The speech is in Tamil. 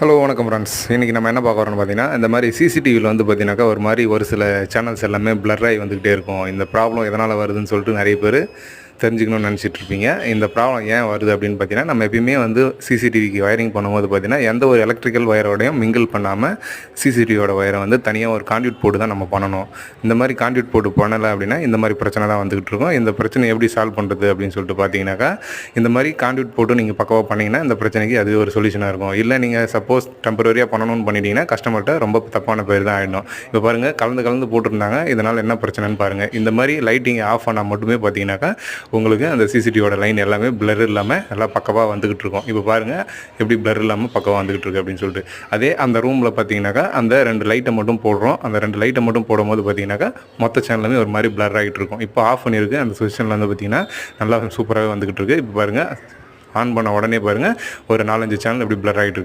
ஹலோ வணக்கம் ஃப்ரெண்ட்ஸ் இன்றைக்கி நம்ம என்ன பார்க்க வரோம்னு பார்த்தீங்கன்னா இந்த மாதிரி சிசிடிவியில் வந்து பார்த்தீங்கன்னாக்கா ஒரு மாதிரி ஒரு சில சேனல்ஸ் எல்லாமே ப்ளர் ஆகி வந்துக்கிட்டே இருக்கும். இந்த ப்ராப்ளம் எதனால் வருதுன்னு சொல்லிட்டு நிறைய பேர் தெரிஞ்சுக்கணும்னு நினச்சிட்டு இருப்பீங்க இந்த ப்ராப்ளம் ஏன் வருது அப்படின்னு பார்த்தீங்கன்னா நம்ம எப்பயுமே வந்து சிசிடிவிக்கு வயரிங் பண்ணும்போது பார்த்தீங்கன்னா எந்த ஒரு எலக்ட்ரிக்கல் ஒயரோடையும் மிங்கிள் பண்ணாமல் சிசிடிவியோட ஒயரை வந்து தனியாக ஒரு கான்டியூட் போட்டு தான் நம்ம பண்ணணும். இந்த மாதிரி கான்டியூட் போட்டு பண்ணலை அப்படின்னா இந்த மாதிரி பிரச்சனை தான் வந்துகிட்டு இருக்கும். இந்த பிரச்சனை எப்படி சால்வ் பண்ணுறது அப்படின்னு சொல்லிட்டு பார்த்தீங்கன்னாக்கா இந்த மாதிரி கான்டியூட் போட்டு நீங்கள் பக்கவாக பண்ணீங்கன்னா இந்த பிரச்சனைக்கு அது ஒரு சொல்யூஷனாக இருக்கும். இல்லை நீங்கள் சப்போஸ் டெம்பரரியாக பண்ணணும்னு பண்ணிட்டீங்கன்னா கஸ்டமர்கிட்ட ரொம்ப தப்பான பேர் தான் ஆகிடும் இப்போ பாருங்கள் கலந்து கலந்து போட்டிருந்தாங்க. இதனால் என்ன பிரச்சனைன்னு பாருங்கள் இந்த மாதிரி லைட்டிங் ஆஃப் பண்ணால் மட்டுமே பார்த்தீங்கன்னாக்கா உங்களுக்கு அந்த சிசிடிவியோட லைன் எல்லாமே பிளர் இல்லாமல் எல்லாம் பக்கவாக வந்துக்கிட்டு இருக்கும். இப்போ பாருங்கள் எப்படி பிளர் இல்லாமல் பக்கவாக வந்துக்கிட்டு இருக்கு அப்படின்னு சொல்லிட்டு. அதே அந்த ரூமில் பார்த்தீங்கன்னாக்கா அந்த ரெண்டு லைட்டை மட்டும் போடுறோம். அந்த ரெண்டு லைட்டை மட்டும் போடும்போது பார்த்தீங்கன்னாக்கா மொத்த சேனலுமே ஒரு மாதிரி பிளர் ஆகிட்டு இருக்கும். இப்போ ஆஃப் பண்ணியிருக்கு. அந்த சுவிட்சனில் வந்து பார்த்தீங்கன்னா நல்லா சூப்பராகவே வந்துக்கிட்டு இருக்கு. இப்போ பாருங்கள் ஆன் பண்ண உடனே பாருங்கள் ஒரு நாலஞ்சு சேனல் இப்படி பிளர் ஆகிட்டு இருக்கு.